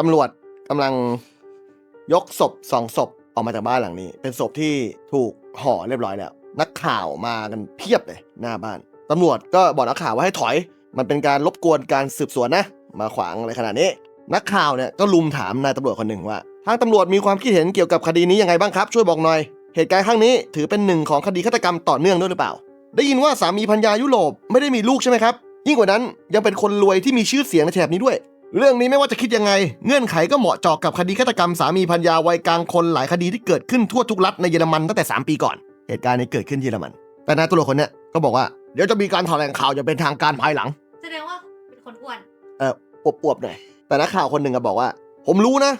ตำรวจกำลังยกศพสองศพออกมาจากบ้านหลังนี้ เป็นศพที่ถูกห่อเรียบร้อยแล้ว นักข่าวมากันเพียบเลยหน้าบ้านตำรวจก็บอกนักข่าวว่าให้ถอย มันเป็นการรบกวนการสืบสวนนะ มาขวางอะไรขนาดนี้ นักข่าวเนี่ยก็ลุมถามนายตำรวจคนหนึ่งว่า ทางตำรวจมีความคิดเห็นเกี่ยวกับคดีนี้ยังไงบ้างครับ ช่วยบอกหน่อย เหตุการณ์ครั้งนี้ถือเป็นหนึ่งของคดีฆาตกรรมต่อเนื่องด้วยหรือเปล่า ได้ยินว่าสามีพัญญายุโรปไม่ได้มีลูกใช่ไหมครับ ยิ่งกว่านั้นยังเป็นคนรวยที่มีชื่อเสียงในแถบนี้ด้วย เรื่องนี้ไม่ว่าจะคิดยังไง เงื่อนไขก็เหมาะเจาะกับคดีฆาตกรรมสามีพัญญาวัยกลางคนหลายคดีที่เกิดขึ้นทั่วทุกรัฐในเยอรมันตั้งแต่ 3 ปีก่อน เหตุการณ์นี้เกิดขึ้นเยอรมัน แต่นายตำรวจคนเนี้ยก็บอกว่าเดี๋ยวจะมีการแถลงข่าวอย่างเป็นทางการภายหลัง แสดงว่าเป็นคนอ้วน เอออวบๆหน่อยแต่นักข่าวคนหนึ่งก็บอกว่า ผมรู้นะ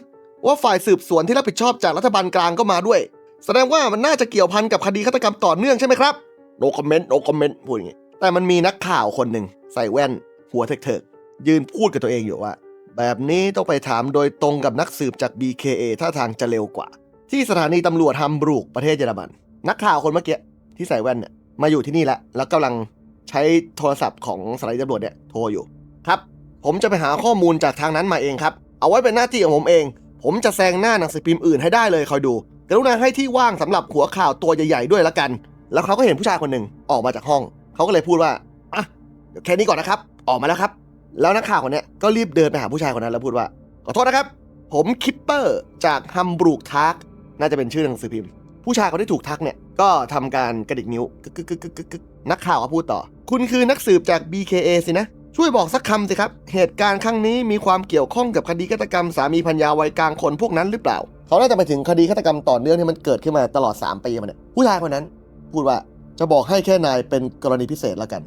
ว่าฝ่ายสืบสวนที่รับผิดชอบจากรัฐบาลกลางก็มาด้วย แสดงว่ามันน่าจะเกี่ยวพันกับคดีฆาตกรรมต่อเนื่องใช่ไหมครับ no comment no comment พูดอย่างงี้แต่มันมีนักข่าวคนหนึ่งใส่แว่นหัวเถิกๆ ยืนพูดกับตัวเองอยู่ว่า แบบนี้ต้องไปถามโดยตรงกับนักสืบจาก BKA ท่าทางจะเร็วกว่า ที่สถานีตำรวจฮัมบรูกประเทศเยอรมัน นักข่าวคนเมื่อกี้ที่ใส่แว่นเนี่ยมาอยู่ที่นี่แล้วแล้วกำลังใช้โทรศัพท์ของสถานีตำรวจเนี่ยโทรอยู่ครับ ผมจะไปหาข้อมูลจากทางนั้นมาเองครับ เอาไว้เป็นหน้าที่ของผมเอง ผมจะแซงหน้าหนังสือพิมพ์อื่นให้ได้เลยคอยดูกรุณาให้ที่ว่างสำหรับหัวข่าวตัวใหญ่ๆด้วยละกัน แล้วเขาก็เห็นผู้ชายคนหนึ่งออกมาจากห้อง เขาก็เลยพูดว่าอะเดี๋ยวแค่นี้ก่อนนะครับ ออกมาแล้วครับ แล้วนักข่าวคนนี้ก็รีบเดินไปหาผู้ชายคนนั้นแล้วพูดว่า ขอโทษนะครับ ผมคิปเปอร์จากฮัมบรูกทักน่าจะเป็นชื่อหนังสือพิมพ์ ผู้ชายคนที่ถูกทักเนี่ยก็ทำการกระดิกนิ้วกึกกึกกึกนักข่าวก็พูดต่อ คุณคือนักสืบจาก BKA สินะ ช่วยบอกสักคำสิครับ เหตุการณ์ครั้งนี้มีความเกี่ยวข้องกับคดีฆาตกรรมสามีพัญญาวัยกลางคนพวกนั้นหรือเปล่า เขาน่าจะไปถึงคดีฆาตกรรมต่อเนื่องที่มันเกิดขึ้นมาตลอด 3 ปีมันเนี่ยผู้ชายคนนั้น พูดว่าจะบอกให้แค่นายเป็นกรณีพิเศษแล้วกัน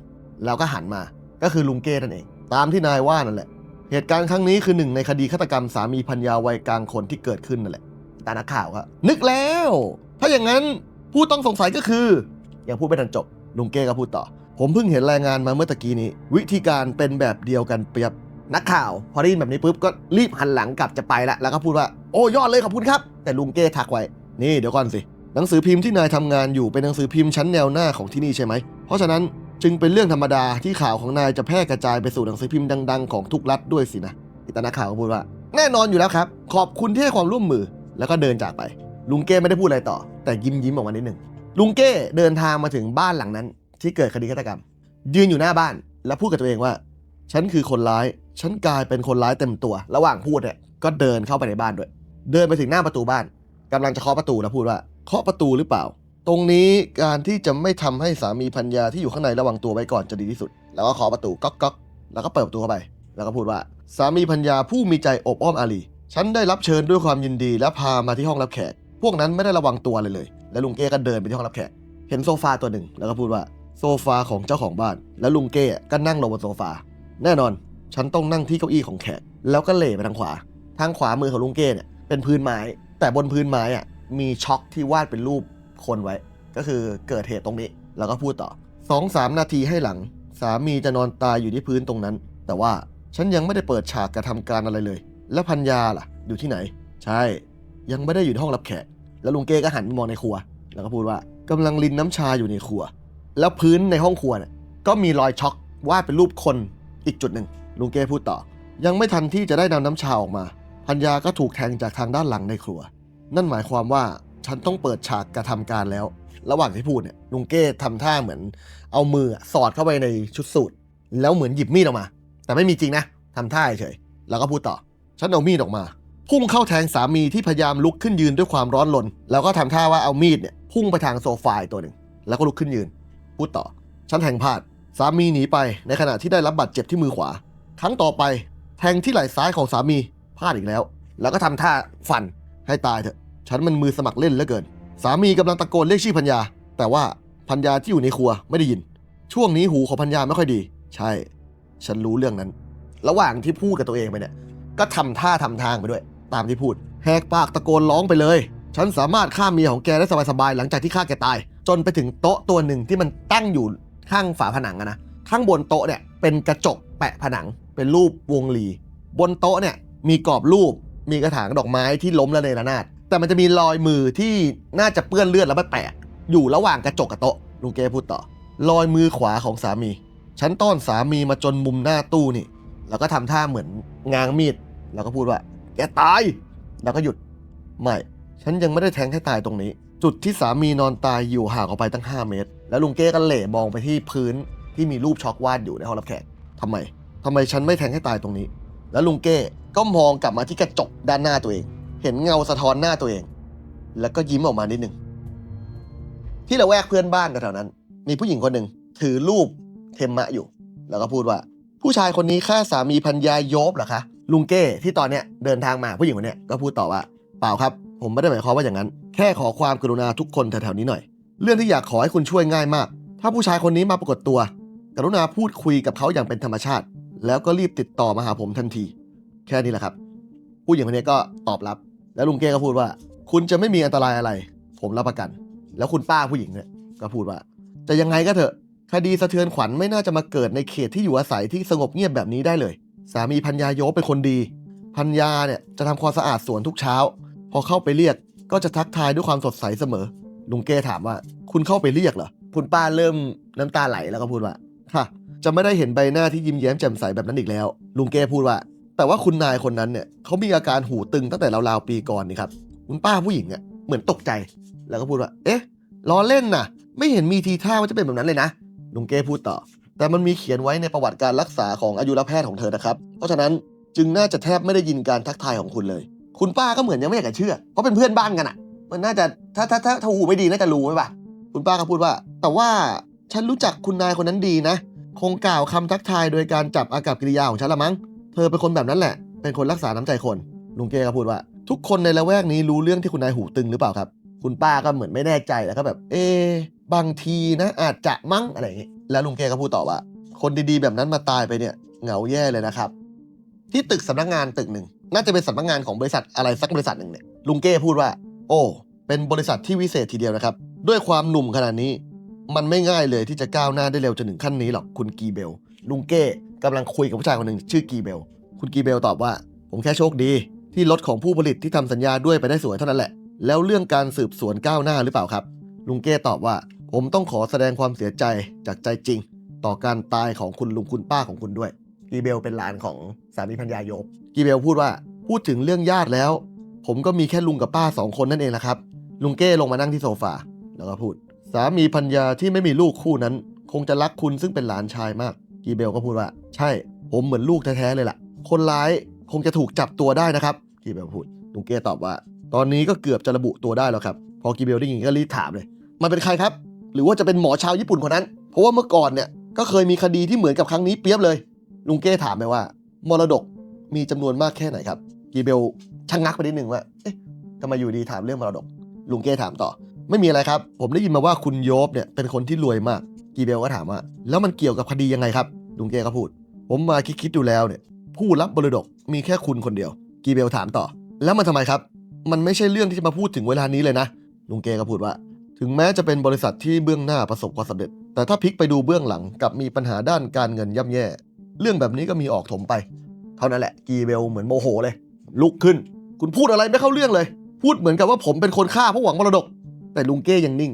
แล้วก็หันมาก็คือลุงเก้นั่นเอง ตามที่นายว่านั่นแหละ เหตุการณ์ครั้งนี้คือหนึ่งในคดีฆาตกรรมสามีพัญญาวัยกลางคนที่เกิดขึ้นนั่นแหละต่นักข่าวก็นึกแล้ว ถ้าอย่างนั้นผู้ต้องสงสัยก็คือ ยังพูดไม่ทันจบ ลุงเก้ก็พูดต่อ ผมเพิ่งเห็นรายงานมาเมื่อตะกี้นี้ วิธีการเป็นแบบเดียวกันเปรียบนักข่าว พอได้ยินแบบนี้ปุ๊บก็รีบหันหลังกลับจะไปละแล้วก็พูดว่าโอ้ยอดเลยขอบคุณครับ แต่ลุงเก้ทักไว้ นี่เดี๋ยวก่อนสิหนังสือพิมพ์ที่นายทำงานอยู่เป็นหนังสือพิมพ์ชั้นแนวหน้าของที่นี่ใช่ไหมเพราะฉะนั้น จึงเป็นเรื่องธรรมดาที่ข่าวของนายจะแพร่กระจายไปสู่หนังสือพิมพ์ดัง ๆ ของทุกรัฐด้วยสินะแต่นักข่าวก็พูดว่า แน่นอนอยู่แล้วครับ ขอบคุณที่ให้ความร่วมมือแล้วก็เดินจากไป ลุงเก้ไม่ได้พูดอะไรต่อ แต่ยิ้มยิ้มๆออกมานิดหนึ่งลุงเก้เดินทางมาถึงบ้านหลังนั้น ที่เกิดคดีฆาตกรรม ยืนอยู่หน้าบ้าน แล้วพูดกับตัวเองว่า ฉันคือคนร้าย ฉันกลายเป็นคนร้ายเต็มตัว ระหว่างพูดเนี่ยก็เดินเข้าไปในบ้านด้วย เดินไปถึงหน้าประตูบ้านกำลังจะเคาะประตูแล้วพูดว่าเคาะประตูหรือเปล่า ตรงนี้การที่จะไม่ทำให้สามีพัญญาที่อยู่ข้างในระวังตัวไว้ก่อนจะดีที่สุด แล้วก็เคาะประตูก๊อกก๊อกแล้วก็เปิดประตูเข้าไป แล้วก็พูดว่า สามีพัญญาผู้มีใจอบอ้อมอารีฉันได้รับเชิญด้วยความยินดีและพามาที่ห้องรับแขก พวกนั้นไม่ได้ระวังตัวเลยเลย แล้วลุงเก้ก็เดินไปที่ห้องรับแขก เห็นโซฟาตัวหนึ่ง แล้วก็พูดว่าโซฟาของเจ้าของบ้าน แล้วลุงเก้ก็นั่งลงบนโซฟา แน่นอน ฉันต้องนั่งที่เก้าอี้ของแขก แล้วก็เหล่ไปทางขวา ทางขวามือของลุงเก้เนี่ยเป็นพื้นไม้ แต่บนพื้นไม้อะมีช็อกที่วาดเป็นรูป คนไว้ ก็คือเกิดเหตุตรงนี้ แล้วก็พูดต่อสองสามนาทีให้หลัง สามีจะนอนตายอยู่ที่พื้นตรงนั้น แต่ว่าฉันยังไม่ได้เปิดฉากกระทำการอะไรเลย แล้วพัญญาล่ะ อยู่ที่ไหน ใช่ ยังไม่ได้อยู่ห้องรับแขก แล้วลุงเก้ก็หันไปมองในครัว แล้วก็พูดว่ากำลังรินน้ำชาอยู่ในครัว แล้วพื้นในห้องครัวเนี่ยก็มีรอยช็อกวาดเป็นรูปคนอีกจุดหนึ่ง ลุงเก้พูดต่อ ยังไม่ทันที่จะได้นำน้ำชาออกมา พัญญาก็ถูกแทงจากทางด้านหลังในครัว นั่นหมายความว่า ฉันต้องเปิดฉากกระทำการแล้ว ระหว่างที่พูดเนี่ยลุงเก้ทำท่าเหมือน เอามือสอดเข้าไปในชุดสูทแล้วเหมือนหยิบมีดออกมา แต่ไม่มีจริงนะทำท่าเฉยแล้วก็พูดต่อ ฉันเอามีดออกมา พุ่งเข้าแทงสามีที่พยายามลุกขึ้นยืนด้วยความร้อนรนแล้วก็ทำท่าว่าเอามีดเนี่ยพุ่งไปทางโซฟาตัวหนึ่ง แล้วก็ลุกขึ้นยืน พูดต่อ ฉันแทงพลาด สามีหนีไปในขณะที่ได้รับบาดเจ็บที่มือขวา ครั้งต่อไป แทงที่ไหล่ซ้ายของสามีพลาดอีกแล้ว แล้วก็ทำท่าฟันให้ตายเถอะ ฉันมันมือสมัครเล่นเหลือเกิน สามีกำลังตะโกนเรียกชื่อพัญญา แต่ว่าพัญญาที่อยู่ในครัวไม่ได้ยิน ช่วงนี้หูของพัญญาไม่ค่อยดี ใช่ ฉันรู้เรื่องนั้น ระหว่างที่พูดกับตัวเองไปเนี่ย ก็ทำท่าทำทางไปด้วย ตามที่พูด แหกปากตะโกนร้องไปเลย ฉันสามารถฆ่าเมียของแกได้สบายๆหลังจากที่ฆ่าแกตาย จนไปถึงโต๊ะตัวหนึ่งที่มันตั้งอยู่ข้างฝาผนังอะนะ ข้างบนโต๊ะเนี่ยเป็นกระจกแปะผนัง เป็นรูปวงลี บนโต๊ะเนี่ยมีกรอบรูป มีกระถางดอกไม้ที่ล้มละเนระนาด แต่มันจะมีรอยมือที่น่าจะเปื้อนเลือดแล้วแปลกๆอยู่ระหว่างกระจกกับโต๊ะลุงเก้พูดต่อ รอยมือขวาของสามี ฉันต้อนสามีมาจนมุมหน้าตู้นี่ แล้วก็ทำท่าเหมือนง้างมีด แล้วก็พูดว่า แกตาย แล้วก็หยุด ไม่ ฉันยังไม่ได้แทงให้ตายตรงนี้ จุดที่สามีนอนตายอยู่ห่างออกไปตั้ง 5 เมตร แล้วลุงเก้ก็เหล่มองไปที่พื้นที่มีรูปช็อกวาดอยู่ในห้องรับแขกทำไมทำไมฉันไม่แทงให้ตายตรงนี้ แล้วลุงเก้ก็มองกลับมาที่กระจกด้านหน้าตัวเอง เห็นเงาสะท้อนหน้าตัวเอง แล้วก็ยิ้มออกมานิดหนึ่งที่ละแวกเพื่อนบ้านกันแถวนั้น มีผู้หญิงคนหนึ่งถือรูปเทมมะอยู่ แล้วก็พูดว่า ผู้ชายคนนี้ฆ่าสามีพันยาโยบเหรอคะ ลุงเก้ที่ตอนเนี้ยเดินทางมาผู้หญิงคนเนี้ยก็พูดต่อว่า เปล่าครับ ผมไม่ได้หมายความว่าอย่างนั้น แค่ขอความกรุณาทุกคนแถวๆนี้หน่อย เรื่องที่อยากขอให้คุณช่วยง่ายมาก ถ้าผู้ชายคนนี้มาปรากฏตัว กรุณาพูดคุยกับเขาอย่างเป็นธรรมชาติ แล้วก็รีบติดต่อมาหาผมทันที แค่นี้แหละครับ ผู้หญิงคนนี้ก็ตอบรับ แล้วลุงเก้ก็พูดว่า คุณจะไม่มีอันตรายอะไร ผมรับประกัน แล้วคุณป้าผู้หญิงเนี่ยก็พูดว่า จะยังไงก็เถอะ คดีสะเทือนขวัญไม่น่าจะมาเกิดในเขตที่อยู่อาศัยที่สงบเงียบแบบนี้ได้เลย สามีพัญญาโยเป็นคนดีพัญญาเนี่ยจะทำความสะอาดสวนทุกเช้า พอเข้าไปเรียกก็จะทักทายด้วยความสดใสเสมอ ลุงเก้ถามว่า คุณเข้าไปเรียกเหรอคุณป้าเริ่มน้ำตาไหลแล้วก็พูดว่าค่ะ จะไม่ได้เห็นใบหน้าที่ยิ้มแย้มแจ่มใสแบบนั้นอีกแล้ว ลุงเก้พูดว่า แต่ว่าคุณนายคนนั้นเนี่ยเขามีอาการหูตึงตั้งแต่ราวๆปีก่อนนี่ครับ คุณป้าผู้หญิงเนี่ยเหมือนตกใจ แล้วก็พูดว่า เอ๊ะล้อเล่นน่ะ ไม่เห็นมีทีท่าว่าจะเป็นแบบนั้นเลยนะลุงเก้พูดต่อ แต่มันมีเขียนไว้ในประวัติการรักษาของอายุรแพทย์ของเธอนะครับ เพราะฉะนั้นจึงน่าจะแทบไม่ได้ยินการทักทายของคุณเลย คุณป้าก็เหมือนยังไม่อยากจะเชื่อ เพราะเป็นเพื่อนบ้านกันอะ มันน่าจะถ้าถ้าถ้าถ้าหูไม่ดีน่าจะรู้ไหมปะคุณป้าก็พูดว่า แต่ว่าฉันรู้จักคุณนายคนนั้นดีนะ คงกล่าวคำทักทายโดยการจับอากับกิริยาของฉันละมั้ง เธอเป็นคนแบบนั้นแหละ เป็นคนรักษาน้ำใจคน ลุงเก้ก็พูดว่า ทุกคนในละแวกนี้รู้เรื่องที่คุณนายหูตึงหรือเปล่าครับ คุณป้าก็เหมือนไม่แน่ใจแล้วก็แบบ เอะบางทีนะ อาจจะมั้งอะไรอย่างงี้ แล้วลุงเก้ก็พูดต่อว่า คนดีๆแบบนั้นมาตายไปเนี่ยเหงาแย่เลยนะครับ ที่ตึกสำนักงานตึกหนึ่งน่าจะเป็นสำนักงานของบริษัทอะไรสักบริษัทหนึ่งเนี่ยลุงเก้พูดว่า โอ้ เป็นบริษัทที่วิเศษทีเดียวนะครับ ด้วยความหนุ่มขนาดนี้ มันไม่ง่ายเลยที่จะก้าวหน้าได้เร็วจนถึงขั้นนี้หรอกคุณกีเบล ลุงเก้ กำลังคุยกับผู้ชายคนหนึ่งชื่อกีเบล คุณกีเบลตอบว่า ผมแค่โชคดี ที่รถของผู้ผลิตที่ทำสัญญาด้วยไปได้สวยเท่านั้นแหละ แล้วเรื่องการสืบสวนก้าวหน้าหรือเปล่าครับ ลุงเก้ตอบว่า ผมต้องขอแสดงความเสียใจจากใจจริง ต่อการตายของคุณลุงคุณป้าของคุณด้วย กีเบลเป็นหลานของสามีพัญญาโยบ กีเบลพูดว่าพูดถึงเรื่องญาติแล้ว ผมก็มีแค่ลุงกับป้าสองคนนั่นเองนะครับ ลุงเก้ลงมานั่งที่โซฟาแล้วก็พูด สามีพัญญาที่ไม่มีลูกคู่นั้น คงจะรักคุณซึ่งเป็นหลานชายมาก กีเบลก็พูดว่า ใช่ผมเหมือนลูกแท้ๆเลยล่ะ คนร้ายคงจะถูกจับตัวได้นะครับ กีเบลพูดลุงเก้ตอบว่า ตอนนี้ก็เกือบจะระบุตัวได้แล้วครับ พอกีเบลได้ยินก็รีบถามเลย มันเป็นใครครับ หรือว่าจะเป็นหมอชาวญี่ปุ่นคนนั้น เพราะว่าเมื่อก่อนเนี่ยก็เคยมีคดีที่เหมือนกับครั้งนี้เปรียบเลย ลุงเก้ถามไปว่า มรดกมีจำนวนมากแค่ไหนครับ กีเบลชะงงักไปนิดนึงว่า เอ๊ะทำไมอยู่ดีถามเรื่องมรดก ลุงเก้ถามต่อ ไม่มีอะไรครับ ผมได้ยินมาว่าคุณโยบเนี่ยเป็นคนที่รวยมาก กีเบลก็ถามว่า แล้วมันเกี่ยวกับคดียังไงครับ ลุงเก้ก็พูด ผมมาคิดๆดูแล้วเนี่ย ผู้รับมรดกมีแค่คุณคนเดียว กีเบลถามต่อ แล้วมันทำไมครับ มันไม่ใช่เรื่องที่จะมาพูดถึงเวลานี้เลยนะ ลุงเก้ก็พูดว่า ถึงแม้จะเป็นบริษัทที่เบื้องหน้าประสบความสำเร็จ แต่ถ้าพลิกไปดูเบื้องหลังกลับมีปัญหาด้านการเงินย่ำแย่ เรื่องแบบนี้ก็มีออกถมไป เท่านั้นแหละ กีเบลเหมือนโมโหเลย ลุกขึ้น คุณพูดอะไรไม่เข้าเรื่องเลย พูดเหมือนกับว่าผมเป็นคนฆ่าเพราะหวังมรดก แต่ลุงเก้ยังนิ่ง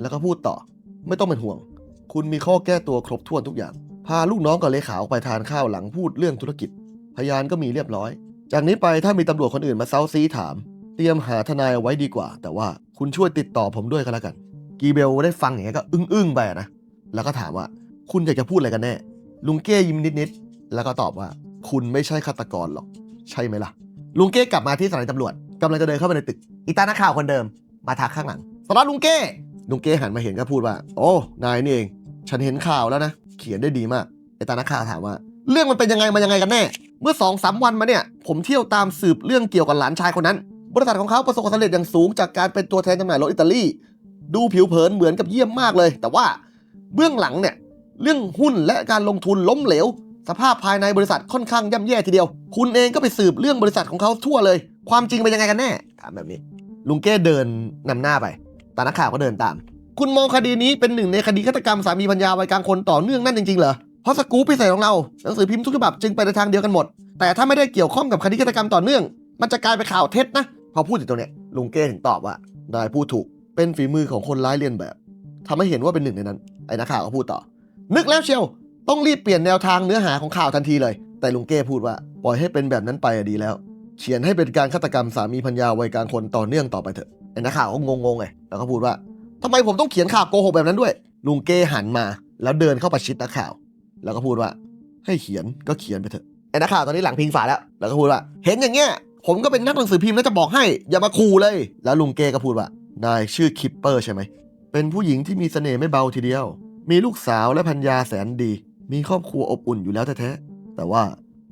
แล้วก็พูดต่อ ไม่ต้องเป็นห่วง คุณมีข้อแก้ตัวครบถ้วนทุกอย่าง พาลูกน้องกับเลขาออกไปทานข้าวหลังพูดเรื่องธุรกิจ พยานก็มีเรียบร้อย จากนี้ไปถ้ามีตำรวจคนอื่นมาเซาซีถาม เตรียมหาทนายเอาไว้ดีกว่า แต่ว่าคุณช่วยติดต่อผมด้วยก็แล้วกัน กีเบลได้ฟังอย่างนี้ก็อึ้งๆไปนะ แล้วก็ถามว่า คุณอยากจะพูดอะไรกันแน่ ลุงเก้ยิ้มนิดๆ แล้วก็ตอบว่า คุณไม่ใช่ฆาตกรหรอก ใช่ไหมล่ะ ลุงเก้กลับมาที่สถานีตำรวจกำลังจะเดินเข้าไปในตึก อีตานักข่าวคนเดิม มาทักข้างหลังสารวัตลุงเก้ลุงเก้หันมาเห็นก็พูดว่า โอ้ นายนี่เอง ฉันเห็นข่าวแล้วนะ เขียนได้ดีมากไอตานักข่าวถามว่า เรื่องมันเป็นยังไงมายังไงกันแน่ เมื่อสองสามวันมาเนี่ย ผมเที่ยวตามสืบเรื่องเกี่ยวกับหลานชายคนนั้น บริษัทของเขาประสบความสำเร็จอย่างสูงจากการเป็นตัวแทนจำหน่ายรถอิตาลี ดูผิวเผินเหมือนกับเยี่ยมมากเลย แต่ว่าเบื้องหลังเนี่ยเรื่องหุ้นและการลงทุนล้มเหลว สภาพภายในบริษัทค่อนข้างย่ำแย่ทีเดียว คุณเองก็ไปสืบเรื่องบริษัทของเขาทั่วเลย ความจริงเป็นยังไงกันแน่ถามแบบนี้ ลุงเก้เดินนำหน้าไปตานักข่าวก็เดินตาม คุณมองคดีนี้เป็นหนึ่งในคดีฆาตกรรมสามีพัญญาวัยกลางคนต่อเนื่องนั่นจริงๆเหรอเพราะสกู๊ปพิเศษของเราหนังสือพิมพ์ทุกฉบับจึงไปในทางเดียวกันหมด แต่ถ้าไม่ได้เกี่ยวข้องกับคดีฆาตกรรมต่อเนื่อง มันจะกลายเป็นข่าวเท็จนะ พอพูดถึงตรงเนี้ยลุงเก้ถึงตอบว่านายพูดถูกเป็นฝีมือของคนร้ายเลียนแบบทำให้เห็นว่าเป็นหนึ่งในนั้น ไอ้นักข่าวก็พูดต่อ นึกแล้วเชียวต้องรีบเปลี่ยนแนวทางเนื้อหาของข่าวทันทีเลย แต่ลุงเก้พูดว่าปล่อยให้เป็นแบบนั้นไปดีแล้วเขียนให้เป็นการฆาตกรรมสามีพัญญาวัยกลางคนต่อเนื่องต่อไปเถอะไอ้นักข่าวก็งงๆไงแล้วก็พูดว่า ทำไมผมต้องเขียนข่าวโกหกแบบนั้นด้วย ลุงเก้หันมา แล้วเดินเข้าประชิดนักข่าว แล้วก็พูดว่า ให้เขียนก็เขียนไปเถอะไอ้นักข่าวตอนนี้หลังพิงฝาแล้ว แล้วก็พูดว่า เห็นอย่างเงี้ยผมก็เป็นนักหนังสือพิมพ์แล้วจะบอกให้ อย่ามาขู่เลย แล้วลุงเก้ก็พูดว่านายชื่อคิปเปอร์ใช่ไหมเป็นผู้หญิงที่มีเสน่ห์ไม่เบาทีเดียว มีลูกสาวและพัญญาแสนดี มีครอบครัวอบอุ่นอยู่แล้วแท้ๆแต่ว่า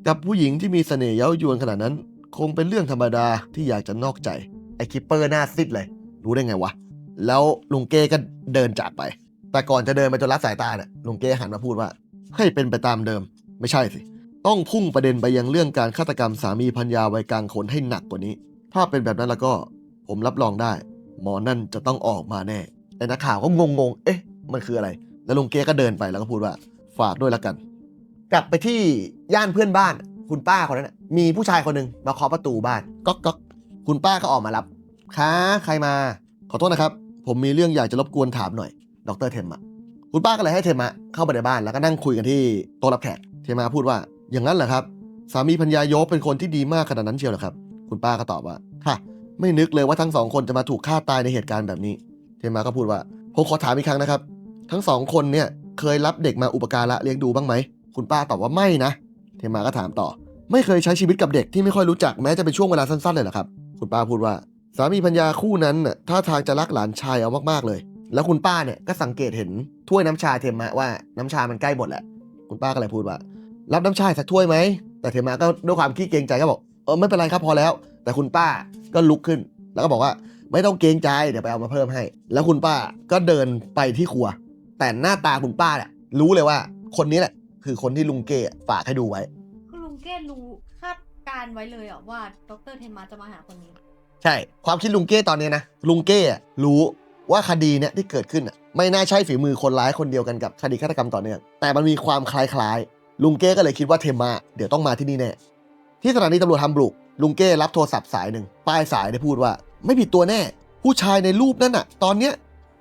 กับผู้หญิงที่มีเสน่ห์เย้ายวนขนาดนั้น คงเป็นเรื่องธรรมดาที่อยากจะนอกใจไอ้คิปเปอร์หน้าซิดเลย รู้ได้ไงวะ แล้วลุงเก้ก็เดินจากไป แต่ก่อนจะเดินไปจนรับสายตาเนี่ยลุงเก้หันมาพูดว่า ให้เป็นไปตามเดิม ไม่ใช่สิ ต้องพุ่งประเด็นไปยังเรื่องการฆาตกรรมสามีพัญญาวัยกลางคนให้หนักกว่านี้ ถ้าเป็นแบบนั้นแล้วก็ผมรับรองได้ หมอนั่นจะต้องออกมาแน่ไอ้นักข่าวก็งงๆ เอ๊ะ มันคืออะไร แล้วลุงเก้ก็เดินไปแล้วก็พูดว่าฝากด้วยล้วกัน กลับไปที่ย่านเพื่อนบ้านคุณป้าคนนั้นนะมีผู้ชายคนหนึ่งมาเคาะประตูบ้านก๊อกก๊อกคุณป้าก็ออกมารับค่ะใครมา ขอโทษนะครับ ผมมีเรื่องอยากจะรบกวนถามหน่อย ดรเทมอะคุณป้าก็เลยให้เทมะเข้าไปในบ้านแล้วก็นั่งคุยกันที่โต๊ะรับแขก เทมะพูดว่า อย่างนั้นเหรอครับ สามีพัญญาโยบเป็นคนที่ดีมากขนาดนั้นเชียวเหรอครับ คุณป้าก็ตอบว่า ค่ะ ไม่นึกเลยว่าทั้งสองคนจะมาถูกฆ่าตายในเหตุการณ์แบบนี้ เทมะก็พูดว่า ผมขอถามอีกครั้งนะครับ ทั้งสองคนเนี่ยเคยรับเด็กมาอุปการะเลี้ยงดูบ้างไหม คุณป้าตอบว่าไม่นะ เทมะก็ถามต่อ ไม่เคยใช้ชีวิตกับเด็กที่ไม่ค่อยรู้จักแม้จะเป็นช่วงเวลาสั้นๆเลยเหรอครับ คุณป้าพูดว่า สามีพัญญาคู่นั้นน่ะท่าทางจะรักหลานชายเอามากๆเลย แล้วคุณป้าเนี่ยก็สังเกตเห็นถ้วยน้ำชาเทมะว่าน้ำชามันใกล้หมดแหละ คุณป้าก็เลยพูดว่า รับน้ำชาสักถ้วยไหม แต่เทมะก็ด้วยความขี้เกรงใจก็บอกเออไม่เป็นไรครับพอแล้ว แต่คุณป้าก็ลุกขึ้น แล้วก็บอกว่าไม่ต้องเกรงใจเดี๋ยวไปเอามาเพิ่มให้ แล้วคุณป้าก็เดินไปที่ครัว แต่หน้าตาคุณป้าเนี่ยรู้เลยว่า คนนี้แหละคือคนที่ลุงเก้ฝากให้ดูไว้คือลุงเก้รู้คาดการไว้เลยเหรอว่าดรเทนมาจะมาหาคนนี้ ใช่ ความคิดลุงเก้ตอนนี้นะ ลุงเก้รู้ว่าคดีเนี่ยที่เกิดขึ้นอะไม่น่าใช่ฝีมือคนร้ายคนเดียวกันกับคดีฆาตกรรมต่อเนื่อง แต่มันมีความคล้ายๆ ลุงเก้ก็เลยคิดว่าเทมมาเดี๋ยวต้องมาที่นี่แน่ ที่สถานีตำรวจฮัมบุกลุงเก้รับโทรศัพท์สายหนึ่งป้ายสายได้พูดว่า ไม่ผิดตัวแน่ ผู้ชายในรูปนั่นน่ะ ตอนเนี้ย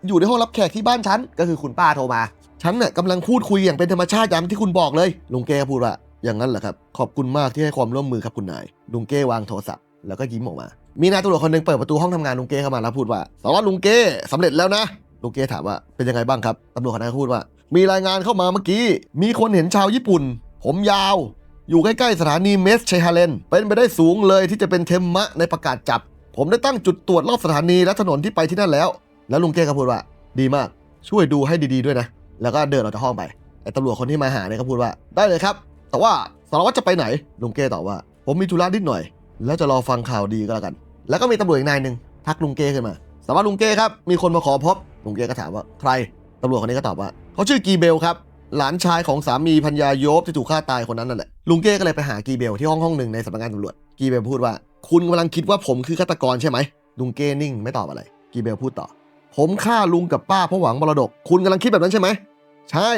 อยู่ในห้องรับแขกที่บ้านฉัน ก็คือคุณป้าโทรมาฉันน่ะกำลังพูดคุยอย่างเป็นธรรมชาติอย่างที่คุณบอกเลย ลุงเก้พูดว่าอย่างนั้นเหรอครับ ขอบคุณมากที่ให้ความร่วมมือครับคุณนาย ลุงเก้วางโทรศัพท์แล้วก็ยิ้มออกมา มีนายตำรวจคนหนึ่งเปิดประตูห้องทำงานลุงเก้เข้ามาแล้วพูดว่าสารวัตรลุงเก้สำเร็จแล้วนะลุงเก้ถามว่าเป็นยังไงบ้างครับตำรวจคนนั้นพูดว่า มีรายงานเข้ามาเมื่อกี้ มีคนเห็นชาวญี่ปุ่น ผมยาว อยู่ใกล้ๆสถานีเมสชัยฮาเลน เป็นไปได้สูงเลยที่จะเป็นเทมมะในประกาศจับ ผมได้ตั้งจุดตรวจรอบสถานีและถนนที่ไปที่นั่นแล้ว แล้วลุงเก้ก็พูดว่า ดีมาก ช่วยดูให้ดีๆด้วยนะ แล้วก็เดินออกจากห้องไปไอ้ตำรวจคนที่มาหาเนี่ยก็พูดว่าได้เลยครับ แต่ว่าสารวัตรจะไปไหนลุงเก้ตอบว่า ผมมีธุระนิดหน่อย แล้วจะรอฟังข่าวดีก็แล้วกัน แล้วก็มีตำรวจอีกนายหนึ่งทักลุงเก้ขึ้นมาสารวัตรลุงเก้ครับมีคนมาขอพบลุงเก้ก็ถามว่าใครตำรวจคนนี้ก็ตอบว่าเขาชื่อกีเบลครับหลานชายของสามีพัญญาโยบที่ถูกฆ่าตายคนนั้นนั่นแหละลุงเก้ก็เลยไปหากีเบลที่ห้องห้องหนึ่งในสำนักงานตำรวจกีเบลพูดว่า คุณกำลังคิดว่าผมคือฆาตกรใช่ไหมลุงเก้นิ่งไม่ตอบอะไร กีเบลพูดต่อ ผมฆ่าลุงกับป้าเพราะหวังมรดก คุณกำลังคิดแบบนั้นใช่ไหมใช่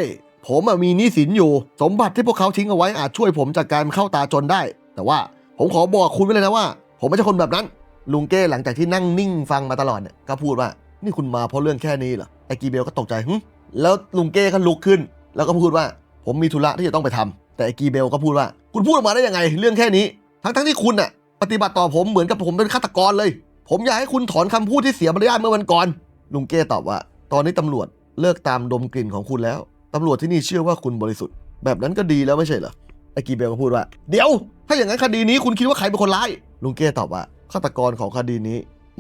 ผมมีหนี้สินอยู่ สมบัติที่พวกเขาทิ้งเอาไว้อาจช่วยผมจากการเข้าตาจนได้ แต่ว่าผมขอบอกคุณไว้เลยนะว่า ผมไม่ใช่คนแบบนั้น ลุงเก้หลังจากที่นั่งนิ่งฟังมาตลอดเนี่ยก็พูดว่า นี่คุณมาเพราะเรื่องแค่นี้เหรอไอ้กีเบลก็ตกใจหึแล้วลุงเก้ก็ลุกขึ้น แล้วก็พูดว่า ผมมีธุระที่จะต้องไปทำแต่ไอ้กีเบลก็พูดว่า คุณพูดออกมาได้ยังไง เรื่องแค่นี้ ทั้งทั้งที่คุณอะปฏิบัติต่อผมเหมือนกับผมเป็นฆาตกรเลย ผมอยากให้คุณถอนคำพูดที่เสียมารยาทเมื่อวันก่อน ลุงเก้ตอบว่า ตอนนี้ตำรวจเลิกตามดมกลิ่นของคุณแล้วตำรวจที่นี่เชื่อว่าคุณบริสุทธิ์ แบบนั้นก็ดีแล้วไม่ใช่เหรอไอ้กีเบลก็พูดว่า เดี๋ยว ถ้าอย่างนั้นคดีนี้คุณคิดว่าใครเป็นคนร้าย ลุงเก้ตอบว่า ฆาตกรของคดีนี้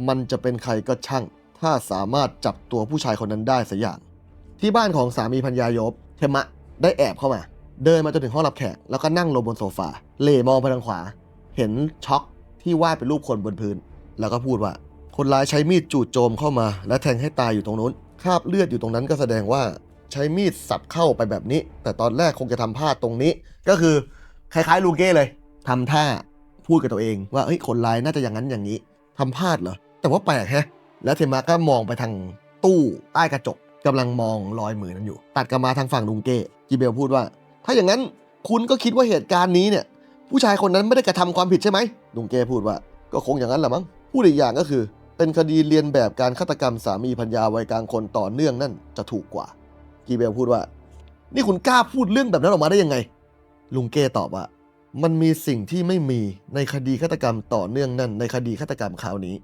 มันจะเป็นใครก็ช่าง ถ้าสามารถจับตัวผู้ชายคนนั้นได้สักอย่าง ที่บ้านของสามีพัญญายบเทมะได้แอบเข้ามา เดินมาจนถึงห้องรับแขก แล้วก็นั่งลงบนโซฟาเหล่มองไปทางขวา เห็นช็อกที่วาดเป็นรูปคนบนพื้น แล้วก็พูดว่า คนร้ายใช้มีดจู่โจมเข้ามา และแทงให้ตายอยู่ตรงนู้นคราบเลือดอยู่ตรงนั้นก็แสดงว่าใช้มีดสับเข้าไปแบบนี้ แต่ตอนแรกคงจะทำพลาดตรงนี้ ก็คือคล้ายๆลูเก้เลยทำท่า พูดกับตัวเอง ว่าเฮ้ยคนร้ายน่าจะอย่างนั้นอย่างนี้ทำพลาดเหรอ แต่ว่าแปลกแฮะ แล้วเทมะก็มองไปทางตู้ใต้กระจกกำลังมองรอยมือนั้นอยู่ ตัดกลับมาทางฝั่งลุงเก้จีเบลพูดว่า ถ้าอย่างนั้นคุณก็คิดว่าเหตุการณ์นี้เนี่ย ผู้ชายคนนั้นไม่ได้กระทำความผิดใช่ไหมลุงเก้พูดว่า ก็คงอย่างนั้นแหละมั้งพูดอีกอย่างก็คือ เป็นคดีเรียนแบบการฆาตกรรมสามีพัญญาวัยกลางคนต่อเนื่องนั่นจะถูกกว่ากีเบลพูดว่า นี่คุณกล้าพูดเรื่องแบบนั้นออกมาได้ยังไง ลุงเก้ตอบว่า มันมีสิ่งที่ไม่มีในคดีฆาตกรรมต่อเนื่องนั่นในคดีฆาตกรรมคราวนี้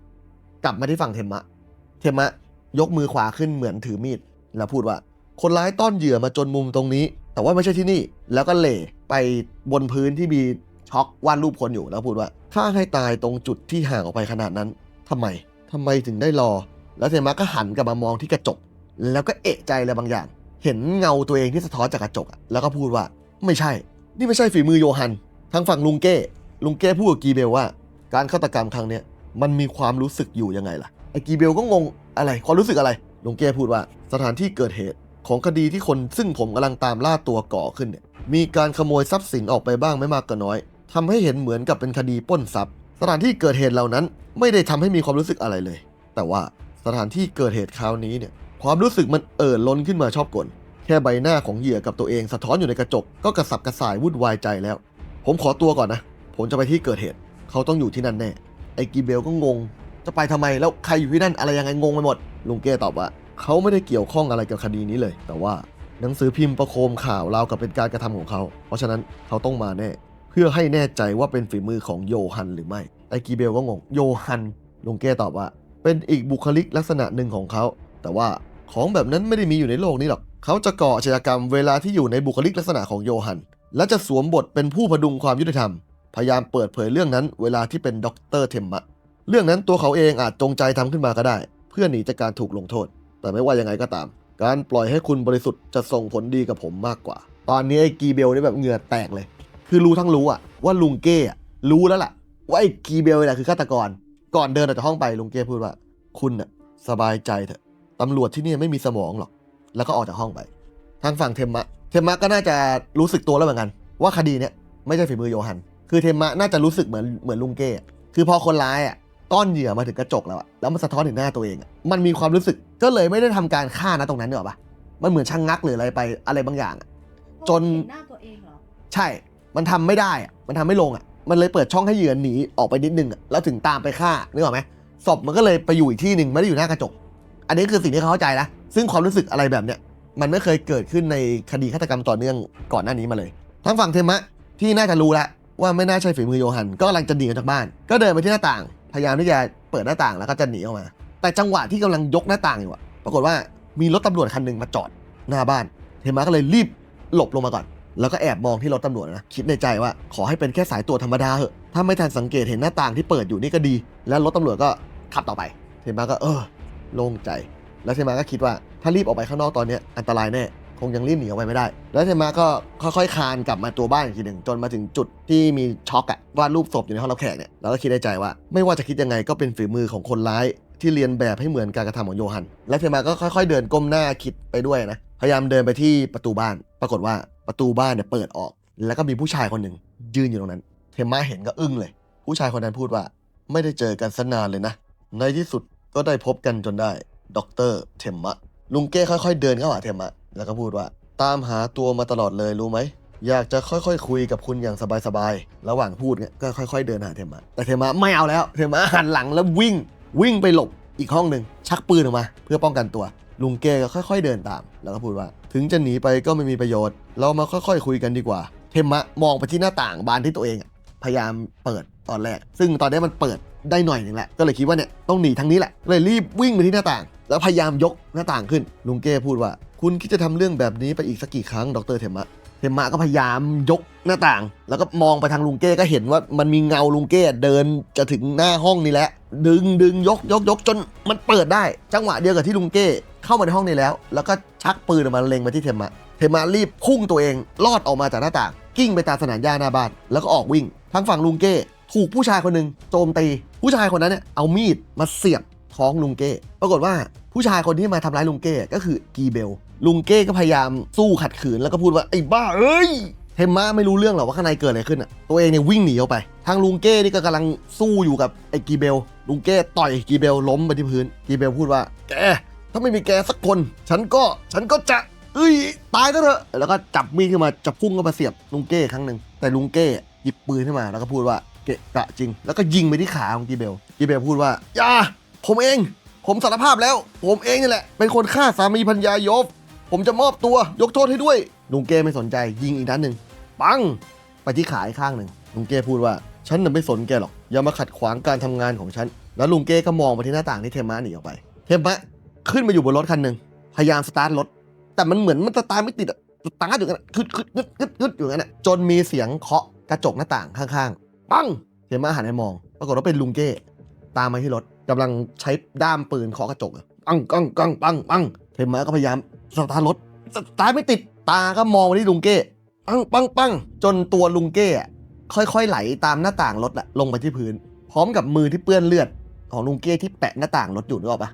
กลับมาที่ฝั่งเทมะ เทมะยกมือขวาขึ้นเหมือนถือมีด แล้วพูดว่า คนร้ายต้อนเหยื่อมาจนมุมตรงนี้ แต่ว่าไม่ใช่ที่นี่ แล้วก็เหล่ไปบนพื้นที่มีช็อกวาดรูปคนอยู่แล้วพูดว่าฆ่าให้ตายตรงจุดที่ห่างออกไปขนาดนั้นทำไมทำไมถึงได้รอ แล้วเทมะก็หันกลับมามองที่กระจก แล้วก็เอะใจอะไรบางอย่าง เห็นเงาตัวเองที่สะท้อนจากกระจกแล้วก็พูดว่า ไม่ใช่ นี่ไม่ใช่ฝีมือโยฮันางฝั่งลุงเก้ ลุงเก้พูดกับกีเบลว่า การฆาตกรรมครั้งเนี้ยมันมีความรู้สึกอยู่ยังไงล่ะไอ้กีเบลก็งงอะไรความรู้สึกอะไรลุงเก้พูดว่า สถานที่เกิดเหตุของคดีที่คนซึ่งผมกำลังตามล่าตัวก่อขึ้นเนี่ยมีการขโมยทรัพย์สินออกไปบ้างไม่มากก็น้อยทำให้เห็นเหมือนกับเป็นคดีปล้นทรัพย์ สถานที่เกิดเหตุเหล่านั้น ไม่ได้ทำให้มีความรู้สึกอะไรเลย แต่ว่าสถานที่เกิดเหตุคราวนี้เนี่ยความรู้สึกมันเอ่อล้นขึ้นมาชอบกลแค่ใบหน้าของเหยื่อกับตัวเองสะท้อนอยู่ในกระจกก็กระสับกระส่ายวุ่นวายใจแล้ว ผมขอตัวก่อนนะ ผมจะไปที่เกิดเหตุ เขาต้องอยู่ที่นั่นแน่ ไอ้กีเบลก็งง จะไปทำไม แล้วใครอยู่ที่นั่นอะไรยังไงงงไปหมด ลุงเก้ตอบว่า เขาไม่ได้เกี่ยวข้องอะไรกับคดีนี้เลย แต่ว่าหนังสือพิมพ์ประโคมข่าวราวกับเป็นการกระทำของเขา เพราะฉะนั้นเขาต้องมาแน่ เพื่อให้แน่ใจว่าเป็นฝีมือของโยฮันหรือไม่ ไอ้กีเบลก็งง โยฮัน ลุงเก้ตอบว่า เป็นอีกบุคลิกลักษณะหนึ่งของเขา แต่ว่าของแบบนั้นไม่ได้มีอยู่ในโลกนี้หรอก เขาจะก่ออาชญากรรมเวลาที่อยู่ในบุคลิกลักษณะของโยฮัน และจะสวมบทเป็นผู้พดุงความยุติธรรม พยายามเปิดเผยเรื่องนั้นเวลาที่เป็นด็อกเตอร์เทมมะ เรื่องนั้นตัวเขาเองอาจจงใจทำขึ้นมาก็ได้ เพื่อหนีจากการถูกลงโทษ แต่ไม่ว่ายังไงก็ตาม การปล่อยให้คุณบริสุทธิ์จะส่งผลดีกับผมมากกว่า ตอนนี้ไอ้กีเบลนี่แบบเหงื่อแตกเลย คือรู้ทั้งรู้อะว่าลุงเก้อะรู้แล้วล่ะ ว่าไอ้กีเบลนี่แหละคือฆาตกร ก่อนเดินออกจากห้องไปลุงเก้พูดว่า คุณน่ะสบายใจเถอะตำรวจที่นี่ไม่มีสมองหรอก แล้วก็ออกจากห้องไป ทางฝั่งเทมมะ เทมมะก็น่าจะรู้สึกตัวแล้วเหมือนกัน ว่าคดีเนี้ยไม่ใช่ฝีมือโยฮัน คือเทมมะน่าจะรู้สึกเหมือนเหมือนลุงเก้อะคือพอคนร้ายอะต้อนเหยื่อมาถึงกระจกแล้วอะแล้วมันสะท้อนถึงหน้าตัวเองอะมันมีความรู้สึกก็เลยไม่ได้ทำการฆ่านะตรงนั้นเนกอะปะมันเหมือนช่างงักหรืออะไรไปอะไรบางอย่างอะจนเห็หน้าตัวเองเหรอใช่ มันทำไม่ได้อะมันทำไม่ลงอะมันเลยเปิดช่องให้เหยื่อหนีออกไปนิดนึงอะแล้วถึงตามไปฆ่านึกออกไหมศพมันก็เลยไปอยู่อีกที่หนึ่งไม่ได้อยู่หน้ากระจก อันนี้คือสิ่งที่เขาเข้าใจนะซึ่งความรู้สึกอะไรแบบเนี้ย มันไม่เคยเกิดขึ้นในคดีฆาตกรรมต่อเนื่องก่อนหน้านี้มาเลยทั้งฝั่งเทมะที่น่าจะรู้แล้วว่าไม่น่าใช่ฝีมือโยฮันก็กำลังจะหนีออกจากบ้าน ก็เดินไปที่หน้าต่าง พยายามที่จะเปิดหน้าต่างแล้วก็จะหนีออกมา แต่จังหวะที่กำลังยกหน้าต่างอยู่อะปรากฏว่ามีรถตำรวจคันหนึ่งมาจอดหน้าบ้าน เทมะก็เลยรีบหลบลงมาก่อน แล้วก็แอบมองที่รถตำรวจนะ คิดในใจว่าขอให้เป็นแค่สายตรวจธรรมดาเหอะ ถ้าไม่ทันสังเกตเห็นหน้าต่างที่เปิดอยู่นี่ก็ดี แล้วรถตำรวจก็ขับต่อไป เทมะก็เออโล่งใจ แล้วเทมะก็คิดว่า ถ้ารีบออกไปข้างนอกตอนเนี้ยอันตรายแน่คงยังรีบหนีออกไปไม่ได้ แล้วเทมะก็ค่อยๆคานกลับมาตัวบ้านอีกทีหนึ่งจนมาถึงจุดที่มีช็อกอะวาดรูปศพอยู่ในห้องรับแขกเนี่ยแล้วก็คิดในใจว่า ไม่ว่าจะคิดยังไงก็เป็นฝีมือของคนร้ายที่เรียนแบบให้เหมือนการกระทำของโยฮัน และเทมะก็ค่อยๆ เดินก้มหน้าคิดไปด้วยนะ พยายามเดินไปที่ประตูบ้าน ปรากฏว่าประตูบ้านเนี่ยเปิดออก แล้วก็มีผู้ชายคนหนึ่งยืนอยู่ตรงนั้น เทมะเห็นก็อึ้งเลย ผู้ชายคนนั้นพูดว่า ไม่ได้เจอกันสนานเลยนะ ในที่สุดก็ได้พบกันจนได้ ดร เทมะ ลุงเก้ค่อยๆเดินเข้าหาเทมะแล้วก็พูดว่า ตามหาตัวมาตลอดเลยรู้ไหมอยากจะค่อยๆคุยกับคุณอย่างสบายๆ ระหว่างพูดเนี่ยก็ค่อย ๆ เดินหาเทมะ แต่เทมะไม่เอาแล้ว เทมะหันหลังแล้ววิ่ง วิ่งไปหลบอีกห้องหนึ่งชักปืนออกมา เพื่อป้องกันตัว ลุงเก้ก็ค่อย ๆ เดินตาม แล้วก็พูดว่า ถึงจะหนีไปก็ไม่มีประโยชน์ เรามาค่อยๆคุยกันดีกว่า เทมะมองไปที่หน้าต่างบานที่ตัวเอง พยายามเปิดตอนแรก ซึ่งตอนนี้มันเปิดได้หน่อยหนึ่งแหละ ก็เลยคิดว่าเนี่ยต้องหนีทางนี้แหละเลยรีบวิ่งไปที่หน้าต่าง แล้วพยายามยกหน้าต่างขึ้น ลุงเก้พูดว่า คุณคิดจะทำเรื่องแบบนี้ไปอีกสักกี่ครั้งดรเทมะเทมะก็พยายามยกหน้าต่าง แล้วก็มองไปทางลุงเก้ก็เห็นว่ามันมีเงาลุงเก้เดินจะถึงหน้าห้องนี้แหล้วดึงดึงยกยกยกจนมันเปิดได้ จังหวะเดียวกับที่ลุงเก้เข้ามาในห้องนี้แล้ว แล้วก็ชักปืนออกมาเล็งไปที่เทมะเทมะรีบพุ่งตัวเองลอดออกมาจากหน้าต่าง กิ้งไปตามสนามหญ้าหน้าบ้านแล้วก็ออกวิ่งทางฝั่งลุงเก้ ถูกผู้ชายคนหนึ่งโจมตี ผู้ชายคนนั้นเนี่ยเอามีดมาเสียบ ท้องลุงเก้ ปรากฏว่าผู้ชายคนที่มาทำร้ายลุงเก้ก็คือกีเบล ลุงเก้ก็พยายามสู้ขัดขืนแล้วก็พูดว่าไอ้บ้าเอ้ยเทมมะไม่รู้เรื่องหรอกว่าข้างในเกิดอะไรขึ้นอะ ตัวเองเนี่ยวิ่งหนีออกไป ทางลุงเก้นี่ก็กำลังสู้อยู่กับไอ้กีเบล ลุงเก้ต่อยกีเบลล้มไปที่พื้น กีเบลพูดว่า แก ถ้าไม่มีแกสักคน ฉันก็ ฉันก็จะ เอ้ย ตายซะเถอะ แล้วก็จับมีดขึ้นมาจะพุ่งเข้ามาเสียบลุงเก้ครั้งหนึ่ง แต่ลุงเก้หยิบปืนขึ้นมาแล้วก็พูดว่า เกะกะจริง แล้วก็ยิงไปที่ขาของกีเบล กีเบลพูดว่า อย่า ผมเอง ผมสารภาพแล้ว ผมเองนี่แหละ เป็นคนฆ่าสามีพัญญายบ ผมจะมอบตัวยกโทษให้ด้วย ลุงเก้ไม่สนใจ ยิงอีกนัดหนึ่งปัง ไปที่ขาอีกข้างหนึ่งลุงเก้พูดว่า ฉันน่ะไม่สนแกหรอก อย่ามาขัดขวางการทำงานของฉัน แล้วลุงเก้ก็มองไปที่หน้าต่างที่เทมะหนีออกไป เทมะขึ้นมาอยู่บนรถคันหนึ่งพยายามสตาร์ทรถ แต่มันเหมือนมันสตาร์ทไม่ติดอะสตาร์ทอยู่กันคึดคึดคึดคึดคึดอยู่กันอะจนมีเสียงเคาะกระจกหน้าต่างข้างๆปังเทมะหันไปมอง ปรากฏว่าเป็นลุงเก้ตามมาที่รถ กำลังใช้ด้ามปืนเคาะกระจกปังปังปังปังปังเทมะก็พยายามสตาร์ทรถสตาร์ไม่ติดตาก็มองไปที่ลุงเก้ปังปังปังจนตัวลุงเก้อค่อยๆไหลตามหน้าต่างรถอะลงไปที่พื้น พร้อมกับมือที่เปื้อนเลือด ของลุงเก้ที่แปะหน้าต่างรถอยู่นึกออกปะ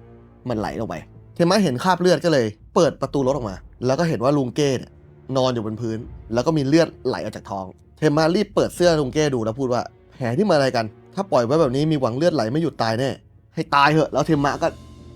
มันไหลลงไป เทมะเห็นคราบเลือดก็เลย เปิดประตูรถออกมา แล้วก็เห็นว่าลุงเก้เนี่ยนอนอยู่บนพื้น แล้วก็มีเลือดไหลออกจากท้อง เทมะรีบเปิดเสื้อลุงเก้ดูแล้วพูดว่าแผลที่มาอะไรกัน ถ้าปล่อยไว้แบบนี้มีหวังเลือดไหลไม่หยุดตายแน่ ให้ตายเถอะ แล้วเทมะก็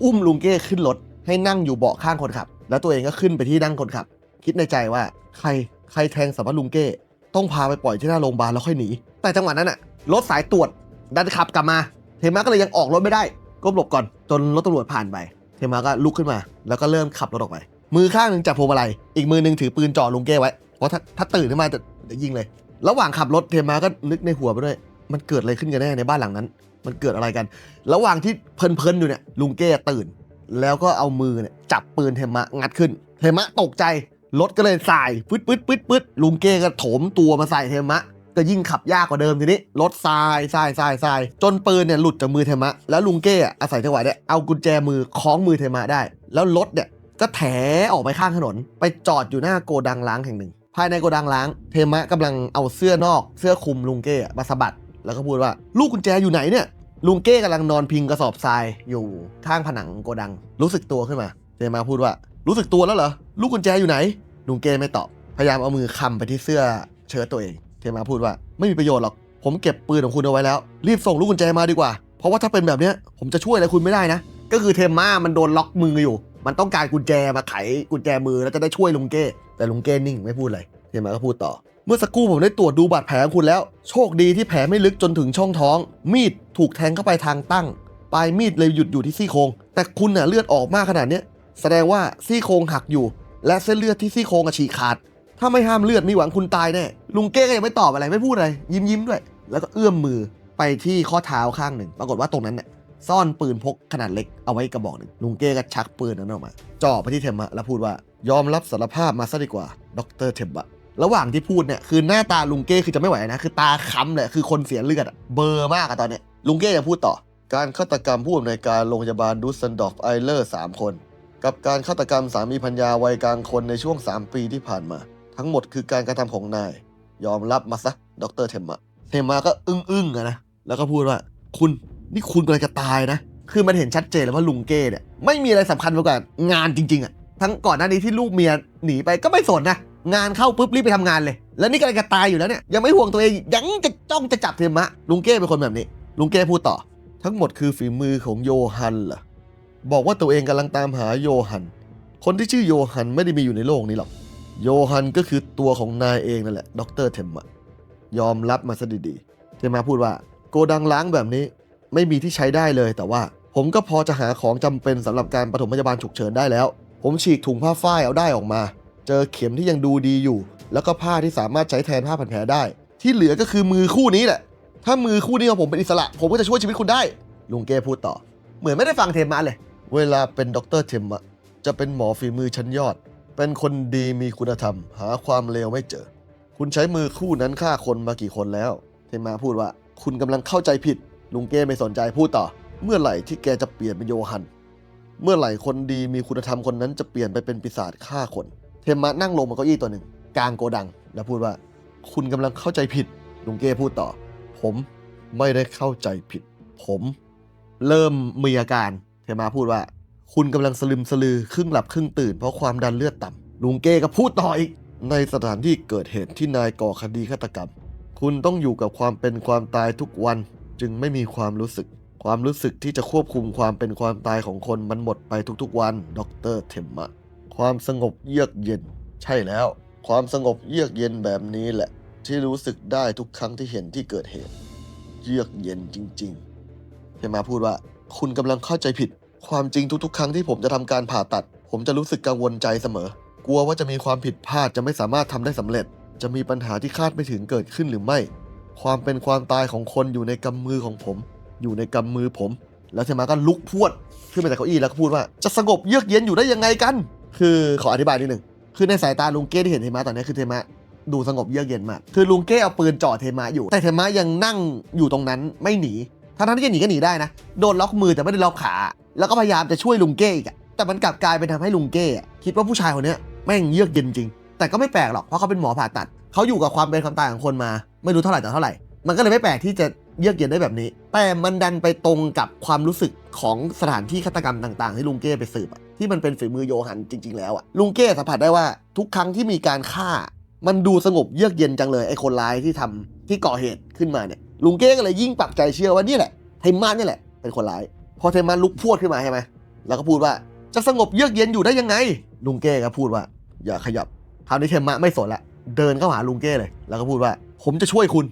อุ้มลุงเก้ขึ้นรถให้นั่งอยู่เบาะข้างคนขับ แล้วตัวเองก็ขึ้นไปที่นั่งคนขับ คิดในใจว่าใครใครแทงสารวัตรลุงเก้ ต้องพาไปปล่อยที่หน้าโรงพยาบาลแล้วค่อยหนี แต่จังหวะนั้นอะรถสายตรวจดันขับกลับมา เทมะก็เลยยังออกรถไม่ได้ก้มหลบก่อนจนรถตำรวจผ่านไป เทมะก็ลุกขึ้นมา แล้วก็เริ่มขับรถออกไป มือข้างหนึ่งจับพวงมาลัยอีกมือหนึ่งถือปืนจ่อลุงเก้ไว้เพราะถ้าถ้าตื่นขึ้นมาจะจะยิงเลย ระหว่างขับรถเทมะก็นึกในหัวไปด้วย มันเกิดอะไรขึ้นกันแน่ในบ้านหลังนั้น มันเกิดอะไรกัน ระหว่างที่เพลินๆอยู่เนี่ยลุงเก้ตื่น แล้วก็เอามือเนี่ยจับปืนเทมะงัดขึ้น เทมะตกใจรถก็เลยสายปึ๊ดปึ๊ดปึ๊ดปึ๊ดลุงเก้ก็โถมตัวมาใส่เทมะก็ยิ่งขับยากกว่าเดิมทีนี้รถทรายทรายทรายทรายจนปืนเนี่ยหลุดจากมือเทมะแล้วลุงเก้อะอาศัยจังหวะเนี่ยเอากุญแจมือคล้องมือเทมะได้ แล้วรถเนี่ยก็แถออกไปข้างถนน ไปจอดอยู่หน้าโกดังล้างแห่งหนึ่ง ภายในโกดังล้าง เทมะกำลังเอาเสื้อนอกเสื้อคลุมลุงเก้อะมาสะบัด แล้วก็พูดว่าลูกกุญแจอยู่ไหนเนี่ย ลุงเก้กำลังนอนพิงกระสอบทรายอยู่ข้างผนังโกดัง รู้สึกตัวขึ้นมาเทมะพูดว่ารู้สึกตัวแล้วเหรอลูกกุญแจอยู่ไหน ลุงเก้ไม่ตอบพยายามเอามือคำไปที่เสื้อเชิ้ตตัวเองเทมะพูดว่าไม่มีประโยชน์หรอก ผมเก็บปืนของคุณเอาไว้แล้ว รีบส่งลูกกุญแจมาดีกว่า เพราะว่าถ้าเป็นแบบนี้ผมจะช่วยอะไรคุณไม่ได้นะ ก็คือเทมม่ามันโดนล็อกมืออยู่ มันต้องการกุญแจมาไขกุญแจมือแล้วจะได้ช่วยลุงเก้ แต่ลุงเก้นิ่งไม่พูดอะไรเทมม่าก็พูดต่อ เมื่อสักครู่ผมได้ตรวจดูบาดแผลของคุณแล้ว โชคดีที่แผลไม่ลึกจนถึงช่องท้อง มีดถูกแทงเข้าไปทางตั้ง ปลายมีดเลยหยุดอยู่ที่ซี่โครงแต่คุณน่ะเลือดออกมากขนาดเนี้ยแสดงว่าซี่โครงหักอยู่ และเส้นเลือดที่ซี่โครงอะฉีกขาด ถ้าไม่ห้ามเลือดมีหวังคุณตายแน่ลุงเก้ก็ยังไม่ตอบอะไรไม่พูดอะไรยิ้มยิ้มด้วย แล้วก็เอื้อมมือไปที่ข้อเท้าข้างหนึ่ง ปรากฏว่าตรงนั้นเนี่ยซ่อนปืนพกขนาดเล็กเอาไว้กระบอกหนึ่งลุงเก้ก็ชักปืนนั้นออกมาจ่อไปที่เทมะแล้วพูดว่ายอมรับสารภาพมาซะดีกว่า ดรเทมะ ระหว่างที่พูดเนี่ยคือหน้าตาลุงเก้คือจะไม่ไหวนะคือตาค้ำเลยคือคนเสียเลือดอะเบอร์มากอะตอนเนี้ยลุงเก้ยังพูดต่อ การฆาตกรรมผู้อำนวยการโรงพยาบาลดูสเซนดอฟไอเลอร์สามคน กับการฆาตกรรมสามีพัญญาวัยกลางคนในช่วง 3 ปีที่ผ่านมา ทั้งหมดคือการกระทำของนาย ยอมรับมาซะดรเทมมะเทมมะก็อึ้งอึ้งอะนะแล้วก็พูดว่าคุณนี่คุณกำลังจะตายนะ คือมันเห็นชัดเจนเลยว่าลุงเก้เนี่ยไม่มีอะไรสำคัญไปกว่างานจริงๆอะทั้งก่อนหน้านี้ที่ลูกเมียหนีไปก็ไม่สนนะ งานเข้าปุ๊บรีบไปทำงานเลย แล้วนี่กำลังจะตายอยู่แล้วเนี่ยยังไม่ห่วงตัวเองยังจะจ้องจะจับเทมมะลุงเก้เป็นคนแบบนี้ ลุงเก้พูดต่อ ทั้งหมดคือฝีมือของโยฮันเหรอบอกว่าตัวเองกำลังตามหาโยฮัน คนที่ชื่อโยฮันไม่ได้มีอยู่ในโลกนี้หรอกโยฮันก็คือตัวของนายเองนั่นแหละดรเทมมะยอมรับมาซะดีๆเทมมะพูดว่า โกดังล้างแบบนี้ไม่มีที่ใช้ได้เลย แต่ว่าผมก็พอจะหาของจำเป็นสำหรับการปฐมพยาบาลฉุกเฉินได้แล้ว ผมฉีกถุงผ้าฝ้ายเอาได้ออกมา เจอเข็มที่ยังดูดีอยู่ แล้วก็ผ้าที่สามารถใช้แทนผ้าพันแผลได้ ที่เหลือก็คือมือคู่นี้แหละ ถ้ามือคู่นี้ของผมเป็นอิสระ ผมก็จะช่วยชีวิตคุณได้ ลุงเก้พูดต่อ เหมือนไม่ได้ฟังเทมมะเลย เวลาเป็นด็อกเตอร์เทมมะจะเป็นหมอฝีมือชั้นยอด เป็นคนดีมีคุณธรรม หาความเลวไม่เจอ คุณใช้มือคู่นั้นฆ่าคนมากี่คนแล้ว เทมมาพูดว่า คุณกำลังเข้าใจผิด ลุงเก้ไม่สนใจพูดต่อ เมื่อไหร่ที่แกจะเปลี่ยนเป็นโยฮัน เมื่อไหร่คนดีมีคุณธรรมคนนั้นจะเปลี่ยนไปเป็นปีศาจฆ่าคน เทมมานั่งลงบนเก้าอี้ตัวหนึ่งกลางโกดัง แล้วพูดว่า คุณกำลังเข้าใจผิดลุงเก้พูดต่อ ผมไม่ได้เข้าใจผิด ผมเริ่มมีอาการ เทมาพูดว่า คุณกำลังสลึมสลือครึ่งหลับครึ่งตื่นเพราะความดันเลือดต่ำลุงเก้ก็พูดต่ออีก ในสถานที่เกิดเหตุที่นายก่อคดีฆาตกรรม คุณต้องอยู่กับความเป็นความตายทุกวันจึงไม่มีความรู้สึก ความรู้สึกที่จะควบคุมความเป็นความตายของคนมันหมดไปทุกๆวัน ดรเทมมะ ความสงบเยือกเย็น ใช่แล้ว ความสงบเยือกเย็นแบบนี้แหละ ที่รู้สึกได้ทุกครั้งที่เห็นที่เกิดเหตุ เยือกเย็นจริงๆเทมมาพูดว่า คุณกำลังเข้าใจผิด ความจริงทุกๆ ครั้งที่ผมจะทำการผ่าตัด ผมจะรู้สึกกังวลใจเสมอ กลัวว่าจะมีความผิดพลาดจะไม่สามารถทำได้สำเร็จ จะมีปัญหาที่คาดไม่ถึงเกิดขึ้นหรือไม่ ความเป็นความตายของคนอยู่ในกำมือของผม อยู่ในกำมือผม แล้วเทมะก็ลุกพวดขึ้นมาจากเก้าอี้แล้วก็พูดว่าจะสงบเยือกเย็นอยู่ได้ยังไงกัน คือขออธิบายนิดหนึ่งคือในสายตาลุงเก้ที่เห็นเทมะตอนนี้คือเทมะดูสงบเยือกเย็นมาก คือลุงเก้เอาปืนจ่อเทมะอยู่ แต่เทมะยังนั่งอยู่ตรงนั้นไม่หนีถ้าทั้งที่จะหนีก็หนีได้นะ โดนล็อกมือแต่ไม่ได้ล็อกขา แล้วก็พยายามจะช่วยลุงเก้อีกอะแต่มันกลับกลายเป็นทำให้ลุงเก้อคิดว่าผู้ชายคนเนี้ยแม่งเยือกเย็นจริง แต่ก็ไม่แปลกหรอกเพราะเขาเป็นหมอผ่าตัด เขาอยู่กับความเป็นความตายของคนมา ไม่รู้เท่าไหร่ต่อเท่าไหร่ มันก็เลยไม่แปลกที่จะเยือกเย็นได้แบบนี้ แต่มันดันไปตรงกับความรู้สึกของสถานที่ฆาตกรรมต่าง ๆ ที่ลุงเก้ไปสืบ ที่มันเป็นฝีมือโยฮันจริง ๆ แล้วอะลุงเก้สัมผัสได้ว่าทุกครั้งที่มีการฆ่า มันดูสงบเยือกเย็นจังเลยไอ้คนร้ายที่ทำที่ก่อเหตุขึ้นมาเนี่ยลุงเก้ก็เลยยิ่งปักใจเชื่อว่านี่แหละเทมมานี่แหละเป็นคนร้าย พอเทมมาลุกพวดขึ้นมาใช่ไหมแล้วก็พูดว่าจะสงบเยือกเย็นอยู่ได้ยังไง ลุงเก้ก็พูดว่า อย่าขยับคราวนี้เทมมะไม่สนละเดินเข้าหาลุงเก้เลย แล้วก็พูดว่า ผมจะช่วยคุณ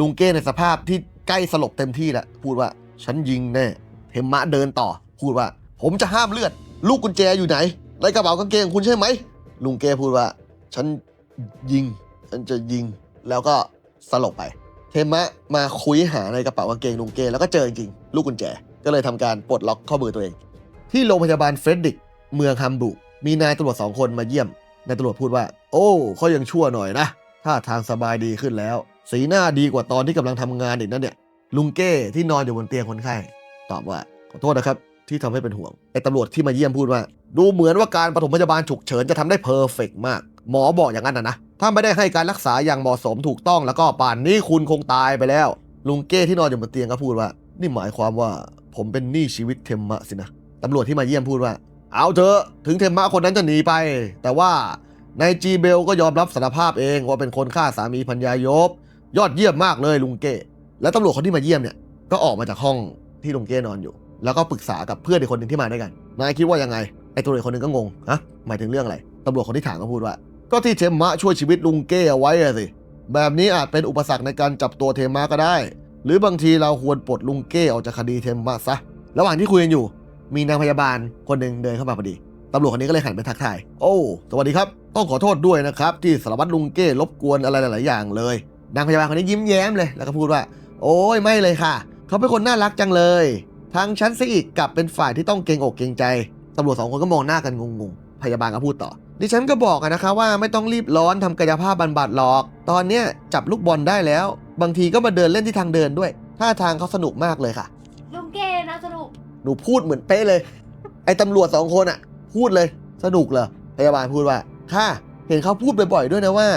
ลุงเก้ในสภาพที่ใกล้สลบเต็มที่แล้วพูดว่า ฉันยิงแน่เทมมะเดินต่อ พูดว่า ผมจะห้ามเลือด ลูกกุญแจอยู่ไหน ในกระเป๋ากางเกงของคุณใช่ไหม ลุงเก้พูดว่า ฉันยิง ฉันจะยิง แล้วก็สลบไป เทมะมาคุยหาในกระเป๋ากางเกงลุงเก้แล้วก็เจอจริงลูกกุญแจ ก็เลยทำการปลดล็อกข้อมือตัวเอง ที่โรงพยาบาลเฟรดริก เมืองฮัมบุร์กมีนายตำรวจสองคนมาเยี่ยม นายตำรวจพูดว่า โอ้เขายังชั่วหน่อยนะ ถ้าทางสบายดีขึ้นแล้ว สีหน้าดีกว่าตอนที่กำลังทำงานอีกนั่นเนี่ย ลุงเก้ที่นอนอยู่บนเตียงคนไข้ตอบว่าขอโทษนะครับ ที่ทำให้เป็นห่วงไอ้ตำรวจที่มาเยี่ยมพูดว่า ดูเหมือนว่าการปฐมพยาบาลฉุกเฉินจะทำได้เพอร์เฟกมาก หมอบอกอย่างนั้นนะนะ ถ้าไม่ได้ให้การรักษาอย่างเหมาะสมถูกต้องแล้วก็ป่านนี้คุณคงตายไปแล้ว ลุงเก้ที่นอนอยู่บนเตียงก็พูดว่า นี่หมายความว่าผมเป็นหนี้ชีวิตเทมมะสินะตำรวจที่มาเยี่ยมพูดว่า เอาเถอะถึงเทมมะคนนั้นจะหนีไป แต่ว่านายจีเบลก็ยอมรับสารภาพเองว่าเป็นคนฆ่าสามีพัญญายบ ยอดเยี่ยมมากเลยลุงเก้และตำรวจคนที่มาเยี่ยมเนี่ยก็ออกมาจากห้องที่ลุงเก้นอนอยู่ แล้วก็ปรึกษากับเพื่อนอีกคนหนึ่งที่มาด้วยกัน นายคิดว่ายังไง ไอ้ตำรวอีกคนหนึ่งก็งงฮะหมายถึงเรื่องอะไรตำรวจคนที่ถามก็พูดว่า ก็ที่เทมมะช่วยชีวิตลุงเก้เอาไว้อะสิ แบบนี้อาจเป็นอุปสรรคในการจับตัวเทมมะก็ได้ หรือบางทีเราควรปลดลุงเก้ออกจากคดีเทมมะซะ ระหว่างที่คุยกันอยู่ มีนางพยาบาลคนหนึ่งเดินเข้ามาพอดีตำรวจคนนี้ก็เลยหันไปทักทาย โอ้ สวัสดีครับ ต้องขอโทษด้วยนะครับ ที่สารวัตรลุงเก้รบกวนอะไรหลาย ๆ อย่างเลย นางพยาบาลคนนี้ยิ้มแย้มเลย แล้วก็พูดว่า โอ้ยไม่เลยค่ะ เขาเป็นคนน่ารักจังเลย ทางฉันซะอีกกลับเป็นฝ่ายที่ต้องเกรงอกเกรงใจตำรวจสองคนก็มองหน้ากันงงๆ พยาบาลก็พูดต่อ ดิฉันก็บอกอะนะคะว่าไม่ต้องรีบร้อนทำกายภาพบำบัดหรอก ตอนเนี้ยจับลูกบอลได้แล้ว บางทีก็มาเดินเล่นที่ทางเดินด้วยท่าทางเขาสนุกมากเลยค่ะลุงเก้นะสนุกหนูพูดเหมือนเป๊ะเลย ไอ้ตำรวจสองคนอะพูดเลยสนุกเหรอพยาบาลพูดว่าค่ะเห็นเขาพูดบ่อยๆด้วยนะว่า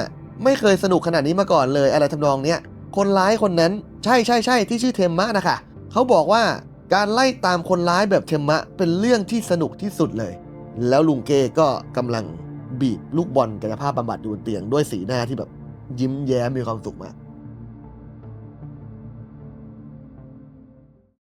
ไม่เคยสนุกขนาดนี้มาก่อนเลยอะไรทำนองเนี้ยคนร้ายคนนั้นใช่ใช่ใช่ที่ชื่อเทมมะนะคะเขาบอกว่า การไล่ตามคนร้ายแบบเทมมะเป็นเรื่องที่สนุกที่สุดเลย แล้วลุงเก้ก็กำลังบีบลูกบอลกายภาพบำบัดอยู่บนเตียงด้วยสีหน้าที่แบบยิ้มแย้มมีความสุขมาก